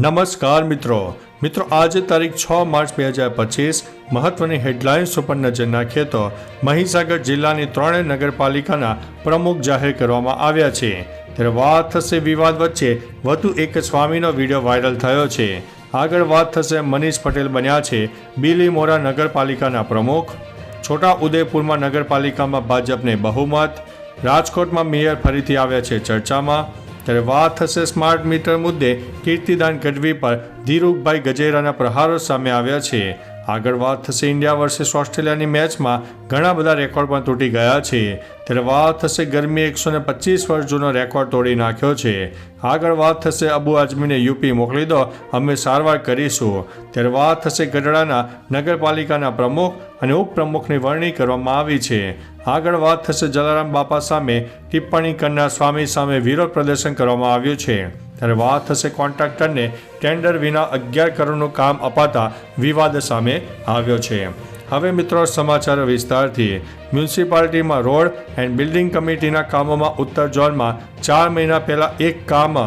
નમસ્કાર મિત્રો. મિત્રો, આજે તારીખ છ માર્ચ બે હજાર પચીસ, મહત્વની હેડલાઇન્સ ઉપર નજર નાખીએ તો મહીસાગર જિલ્લાની ત્રણેય નગરપાલિકાના પ્રમુખ જાહેર કરવામાં આવ્યા છે. ત્યારે વાત થશે વિવાદ વચ્ચે. વધુ એક સ્વામીનો વીડિયો વાયરલ થયો છે. આગળ વાત થશે મનીષ પટેલ બન્યા છે બીલીમોરા નગરપાલિકાના પ્રમુખ. છોટા ઉદેપુરમાં નગરપાલિકામાં ભાજપને બહુમત. રાજકોટમાં મેયર ફરીથી આવ્યા છે ચર્ચામાં. ત્યારે વાત થશે સ્માર્ટ મીટર મુદ્દે. કીર્તિદાન ગઢવી પર ધીરુભાઈ ગજેરાના પ્રહારો સામે આવ્યા છે. આગળ વાત થશે ઇન્ડિયા વર્સેસ ઓસ્ટ્રેલિયાની મેચમાં ઘણા બધા રેકોર્ડ પણ તૂટી ગયા છે. ત્યારે વાત થશે ગરમી એકસો ને પચીસ વર્ષ જૂનો રેકોર્ડ તોડી નાખ્યો છે. આગળ વાત થશે અબુ આઝમીને યુપી મોકલી દો, અમે સારવાર કરીશું. ત્યારે વાત થશે ગઢડાના નગરપાલિકાના પ્રમુખ અને ઉપપ્રમુખની વરણી કરવામાં આવી છે. આગળ વાત થશે જલારામ બાપા સામે. ટિપ્પણી કરનાર સ્વામી સામે વિરોધ પ્રદર્શન કરવામાં આવ્યું છે. ત્યારે વાત થશે કોન્ટ્રાક્ટરને ટેન્ડર વિના અગિયાર કરોડનું કામ અપાતા વિવાદ સામે આવ્યો છે. હવે મિત્રો સમાચાર વિસ્તારથી. મ્યુનિસિપાલિટીમાં રોડ એન્ડ બિલ્ડિંગ કમિટીના કામોમાં ઉત્તર ઝોનમાં ચાર મહિના પહેલાં એક કામ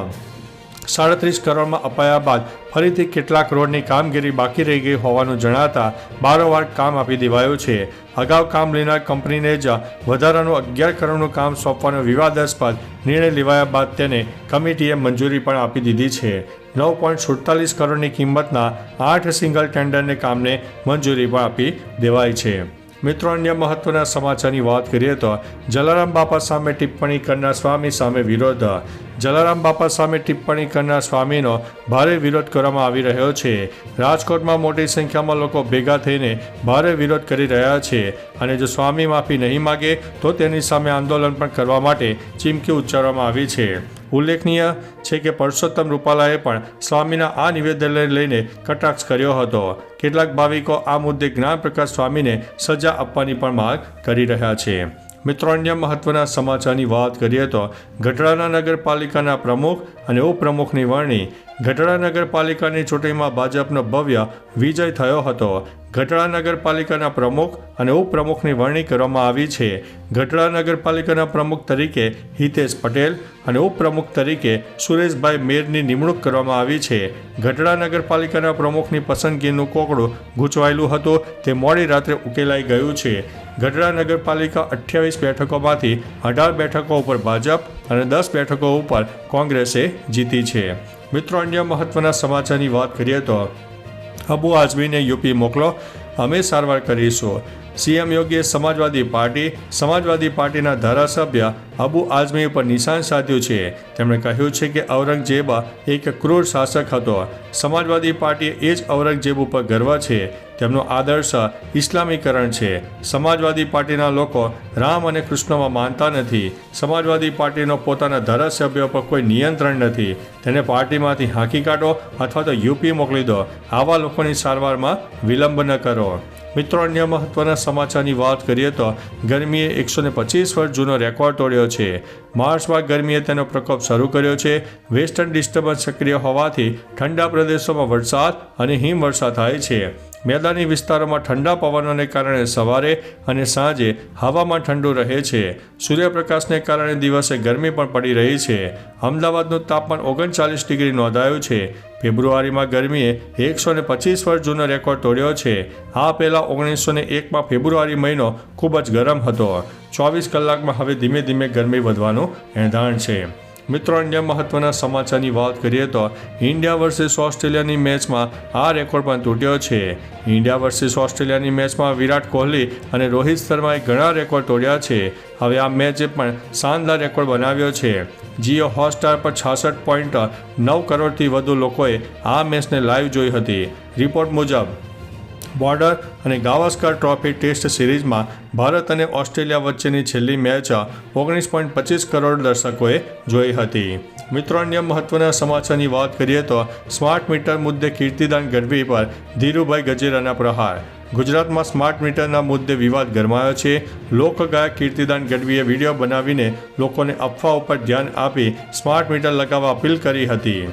સાડત્રીસ કરોડમાં અપાયા બાદ ફરીથી કેટલાક રોડની કામગીરી બાકી રહી ગઈ હોવાનું જણાતા બારોબાર કામ આપી દેવાયું છે. અગાઉ કામ લેનાર કંપનીને જ વધારાનું અગિયાર કરોડનું કામ સોંપવાનો વિવાદાસ્પદ નિર્ણય લેવાયા બાદ તેને કમિટીએ મંજૂરી પણ આપી દીધી છે. નવ પોઈન્ટ સુડતાલીસ કરોડની કિંમતના આઠ સિંગલ ટેન્ડરને કામને મંજૂરી પણ આપી દેવાઈ છે. મિત્રો, અન્ય મહત્વના સમાચારની વાત કરીએ તો જલારામ બાપા સામે ટિપ્પણી કરનાર સ્વામી સામે વિરોધ. જલારામ બાપા સામે ટિપ્પણી કરનાર સ્વામીનો ભારે વિરોધ કરવામાં આવી રહ્યો છે. રાજકોટમાં મોટી સંખ્યામાં લોકો ભેગા થઈને ભારે વિરોધ કરી રહ્યા છે અને જો સ્વામી માફી નહીં માગે, તો તેની સામે આંદોલન પણ કરવા માટે ચીમકી ઉચ્ચારવામાં આવી છે. ઉલ્લેખનીય છે કે પરસોત્તમ રૂપાલાએ પણ સ્વામીના આ નિવેદનને લઈને કટાક્ષ કર્યો હતો. કેટલાક ભાવિકો આ મુદ્દે જ્ઞાનપ્રકાશ સ્વામીને સજા આપવાની પણ માંગ કરી રહ્યા છે. મિત્રો, અન્ય મહત્વના સમાચારની વાત કરીએ તો ગઢડાના નગરપાલિકાના પ્રમુખ અને ઉપપ્રમુખની વરણી. ગઢડા નગરપાલિકાની ચૂંટણીમાં ભાજપનો ભવ્ય વિજય થયો હતો. ગઢડા નગરપાલિકાના પ્રમુખ અને ઉપપ્રમુખની વરણી કરવામાં આવી છે. ગઢડા નગરપાલિકાના પ્રમુખ તરીકે હિતેશ પટેલ અને ઉપપ્રમુખ તરીકે સુરેશભાઈ મેરની નિમણૂક કરવામાં આવી છે. ગઢડા નગરપાલિકાના પ્રમુખની પસંદગીનું કોકડું ગૂંચવાયેલું હતું. તે મોડી રાત્રે ઉકેલાઈ ગયું છે. ગઢડા નગરપાલિકા અઠ્યાવીસ બેઠકોમાંથી અઢાર બેઠકો ઉપર ભાજપ અને દસ બેઠકો ઉપર કોંગ્રેસે જીતી છે. મિત્રો, અન્ય મહત્વના સમાચારની વાત કરીએ તો અબુ આઝમીને યુપી મોકલો. અમે સારવાર કરીશું. સીએમ યોગીએ સમાજવાદી પાર્ટી, સમાજવાદી પાર્ટીના ધારાસભ્ય અબુ આઝમી ઉપર નિશાન સાધ્યું છે. તેમણે કહ્યું છે કે ઔરંગઝેબ એક ક્રૂર શાસક હતો. સમાજવાદી પાર્ટીએ એ જ ઔરંગઝેબ ઉપર ગર્વ છે. તેમનો આદર્શ ઇસ્લામીકરણ છે. સમાજવાદી પાર્ટીના લોકો રામ અને કૃષ્ણમાં માનતા નથી. સમાજવાદી પાર્ટીનો પોતાના ધારાસભ્યો પર કોઈ નિયંત્રણ નથી. તેને પાર્ટીમાંથી હાંકી કાઢો અથવા તો યુપી મોકલી દો. આવા લોકોની સારવારમાં વિલંબ ન કરો. મિત્રો, અન્ય મહત્વના સમાચારની વાત કરીએ તો ગરમીએ એકસો ને પચીસ વર્ષ જૂનો રેકોર્ડ તોડ્યો છે. માર્ચમાં ગરમીએ તેનો પ્રકોપ શરૂ કર્યો છે. વેસ્ટર્ન ડિસ્ટર્બન્સ સક્રિય હોવાથી ઠંડા પ્રદેશોમાં વરસાદ અને હિમવર્ષા થાય છે. મેદાની વિસ્તારોમાં ઠંડા પવનોને કારણે સવારે અને સાંજે હવામાન ઠંડુ રહે છે. સૂર્યપ્રકાશને કારણે દિવસે ગરમી પણ પડી રહી છે. અમદાવાદનું તાપમાન ઓગણચાલીસ ડિગ્રી નોંધાયું છે. ફેબ્રુઆરીમાં ગરમીએ એકસો ને પચીસ વર્ષ જૂનો રેકોર્ડ તોડ્યો છે. આ પહેલાં ઓગણીસો ને એકમાં ફેબ્રુઆરી મહિનો ખૂબ જ ગરમ હતો. ચોવીસ કલાકમાં હવે ધીમે ધીમે ગરમી વધવાનું એંધાણ છે. મિત્રો, અન્ય મહત્વના સમાચારની વાત કરીએ તો ઇન્ડિયા વર્સેસ ઓસ્ટ્રેલિયાની મેચમાં આ રેકોર્ડ પણ તૂટ્યો છે. ઇન્ડિયા વર્સેસ ઓસ્ટ્રેલિયાની મેચમાં વિરાટ કોહલી અને રોહિત શર્માએ ઘણા રેકોર્ડ તોડ્યા છે. હવે આ મેચે પણ શાનદાર રેકોર્ડ બનાવ્યો છે. જીઓ હોટસ્ટાર પર છાસઠ પોઈન્ટ નવ કરોડથી વધુ લોકોએ આ મેચને લાઈવ જોઈ હતી. રિપોર્ટ મુજબ બોર્ડર અને ગાવસ્કર ટ્રોફી ટેસ્ટ સિરીઝમાં ભારત અને ઓસ્ટ્રેલિયા વચ્ચેની છેલ્લી મેચ ઓગણીસ પોઈન્ટ પચીસ કરોડ દર્શકોએ જોઈ હતી. મિત્રો, અન્ય મહત્વના સમાચારની વાત કરીએ તો સ્માર્ટ મીટર મુદ્દે કીર્તિદાન ગઢવી પર ધીરુભાઈ ગજેરાના પ્રહાર. ગુજરાતમાં સ્માર્ટ મીટરના મુદ્દે વિવાદ ગરમાયો છે. લોકગાયક કીર્તિદાન ગઢવીએ વીડિયો બનાવીને લોકોને અફવા ઉપર ધ્યાન આપી સ્માર્ટ મીટર લગાવવા અપીલ કરી હતી.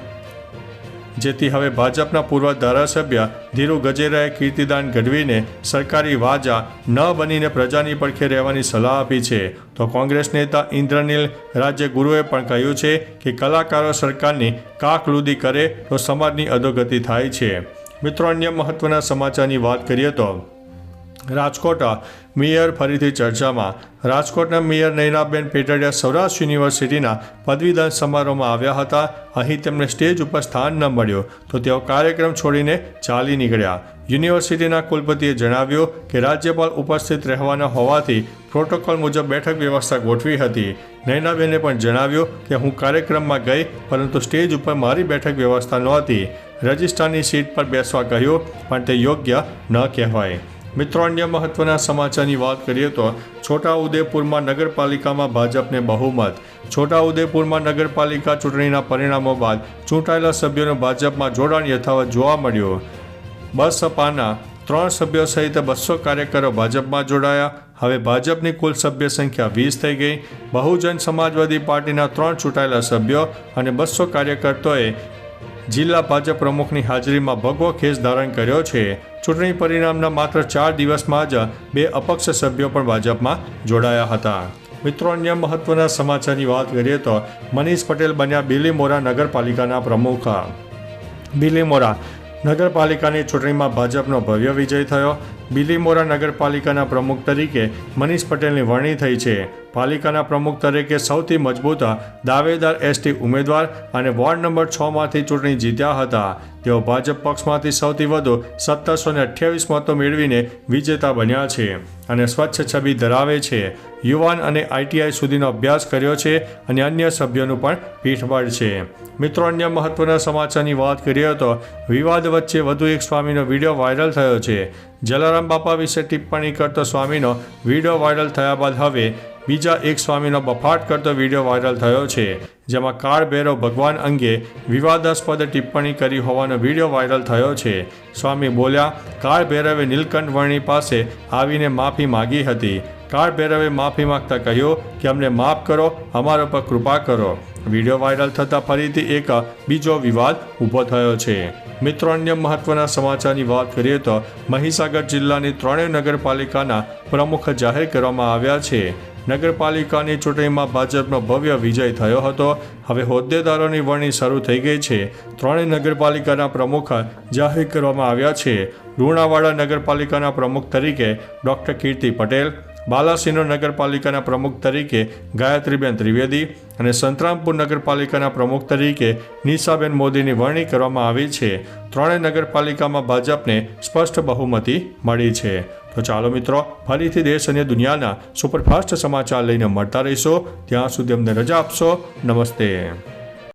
જેથી હવે ભાજપના પૂર્વ ધારાસભ્ય ધીરુ ગજેરાએ કીર્તિદાન ગઢવીને સરકારી વાજા ન બનીને પ્રજાની પડખે રહેવાની સલાહ આપી છે. તો કોંગ્રેસ નેતા ઇન્દ્રનીલ રાજ્યગુરુએ પણ કહ્યું છે કે કલાકારો સરકારની કાકલુદી કરે તો સમાજની અધોગતિ થાય છે. મિત્રો, અન્ય મહત્વના સમાચારની વાત કરીએ તો રાજકોટ મેયર ફરીથી ચર્ચામાં. રાજકોટના મેયર નૈનાબેન પેટડિયા સૌરાષ્ટ્ર યુનિવર્સિટીના પદવીદાન સમારોહમાં આવ્યા હતા. અહીં તેમને સ્ટેજ ઉપર સ્થાન ન મળ્યું, તો તેઓ કાર્યક્રમ છોડીને ચાલી નીકળ્યા. યુનિવર્સિટીના કુલપતિએ જણાવ્યું કે રાજ્યપાલ ઉપસ્થિત રહેવાના હોવાથી પ્રોટોકોલ મુજબ બેઠક વ્યવસ્થા ગોઠવી હતી. નૈનાબેને પણ જણાવ્યું કે હું કાર્યક્રમમાં ગઈ, પરંતુ સ્ટેજ ઉપર મારી બેઠક વ્યવસ્થા નહોતી. રજિસ્ટ્રારની સીટ પર બેસવા કહ્યું, પણ તે યોગ્ય ન કહેવાય. મિત્રો, અન્ય મહત્વના સમાચારની વાત કરીએ તો છોટાઉદેપુરમાં નગરપાલિકામાં ભાજપને બહુમત. છોટાઉદેપુરમાં નગરપાલિકા ચૂંટણીના પરિણામો બાદ ચૂંટાયેલા સભ્યોનું ભાજપમાં જોડાણ યથાવત જોવા મળ્યું. બસપાના ત્રણ સભ્યો સહિત બસો કાર્યકરો ભાજપમાં જોડાયા. હવે ભાજપની કુલ સભ્ય સંખ્યા વીસ થઈ ગઈ. બહુજન સમાજવાદી પાર્ટીના ત્રણ ચૂંટાયેલા સભ્યો અને બસો કાર્યકર્તાઓએ જિલ્લા ભાજપ પ્રમુખની હાજરીમાં ભગવો ખેસ ધારણ કર્યો છે. ચૂંટણી પરિણામના માત્ર ચાર દિવસમાં જ બે અપક્ષ સભ્યો પણ ભાજપમાં જોડાયા હતા. મિત્રો, અન્ય મહત્વના સમાચારની વાત કરીએ તો મનીષ પટેલ બન્યા બિલીમોરા નગરપાલિકાના પ્રમુખ. બિલીમોરા નગરપાલિકાની ચૂંટણીમાં ભાજપનો ભવ્ય વિજય થયો. બિલીમોરા નગરપાલિકાના પ્રમુખ તરીકે મનીષ પટેલની વરણી થઈ છે. પાલિકાના પ્રમુખ તરીકે સૌથી મજબૂત દાવેદાર એસટી ઉમેદવાર અને વોર્ડ નંબર છમાંથી ચૂંટણી જીત્યા હતા. તેઓ ભાજપ પક્ષમાંથી સૌથી વધુ સત્તરસો ને અઠ્યાવીસ મતો મેળવીને વિજેતા બન્યા છે અને સ્વચ્છ છબી ધરાવે છે. યુવાન અને આઈટીઆઈ સુધીનો અભ્યાસ કર્યો છે અને અન્ય સભ્યોનું પણ પીઠબળ છે. મિત્રો, અન્ય મહત્વના સમાચારની વાત કરીએ તો વિવાદ વચ્ચે વધુ એક સ્વામીનો વીડિયો વાયરલ થયો છે. જલારામ બાપા વિશે ટિપ્પણી કરતો સ્વામીનો વીડિયો વાયરલ થયા બાદ હવે બીજા એક સ્વામીનો બફાટ કરતો વીડિયો વાયરલ થયો છે, જેમાં કાળ ભૈરવ ભગવાન અંગે વિવાદાસ્પદ ટિપ્પણી કરી હોવાનો વીડિયો વાયરલ થયો છે. સ્વામી બોલ્યા, કાળ ભૈરવે નીલકંઠ વર્ણી પાસે આવીને માફી માગી હતી. કાળ ભૈરવે માફી માંગતા કહ્યું કે અમને માફ કરો, અમારા પર કૃપા કરો. વીડિયો વાયરલ થતાં ફરીથી એક બીજો વિવાદ ઊભો થયો છે. મિત્રો, અન્ય મહત્વના સમાચારની વાત કરીએ તો મહીસાગર જિલ્લાની ત્રણેય નગરપાલિકાના પ્રમુખ જાહેર કરવામાં આવ્યા છે. નગરપાલિકાની ચૂંટણીમાં ભાજપનો ભવ્ય વિજય થયો હતો. હવે હોદ્દેદારોની વરણી શરૂ થઈ ગઈ છે. ત્રણેય નગરપાલિકાના પ્રમુખ જાહેર કરવામાં આવ્યા છે. લુણાવાડા નગરપાલિકાના પ્રમુખ તરીકે ડૉક્ટર કીર્તિ પટેલ બાલાસિનોર નગરપાલિકાના પ્રમુખ તરીકે ગાયત્રીબેન ત્રિવેદી અને સંતરામપુર નગરપાલિકાના પ્રમુખ તરીકે નિશાબેન મોદીની વરણી કરવામાં આવી છે. ત્રણેય નગરપાલિકામાં ભાજપને સ્પષ્ટ બહુમતી મળી છે. તો ચાલો મિત્રો, ફરીથી દેશ અને દુનિયાના સુપરફાસ્ટ સમાચાર લઈને મળતા રહીશો. ત્યાં સુધી અમને રજા આપશો. નમસ્તે.